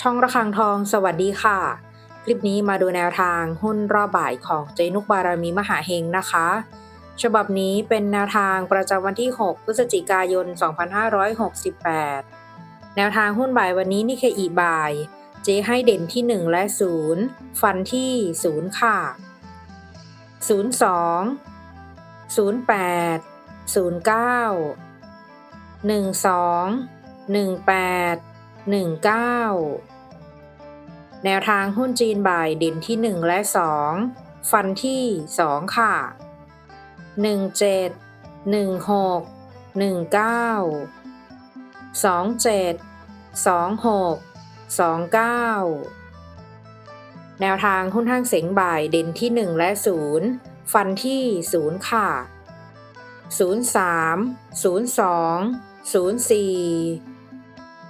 ช่องระฆังทองสวัสดีค่ะ คลิปนี้มาดูแนวทางหุ้นรอบบ่ายของเจนุกบารมีมหาเฮงนะคะ ฉบับนี้เป็นแนวทางประจำวันที่ 6 พฤศจิกายน 2568 แนวทางหุ้นบ่ายวันนี้นี่คืออีบ่าย เจให้เด่นที่ 1 และ 0 ฟันที่ 0 ค่ะ 02 08 09 12 18 19 แนวทางหุ้นจีนบ่ายด่นที่ 1 และ 2 ฟันที่ 2 ค่ะ 17 16 19 27 26 29 แนวทางหุ้นห้างเสงบ่ายเด่นที่ 1 และ 0 ฟันที่ 0 ค่ะ 03 02 04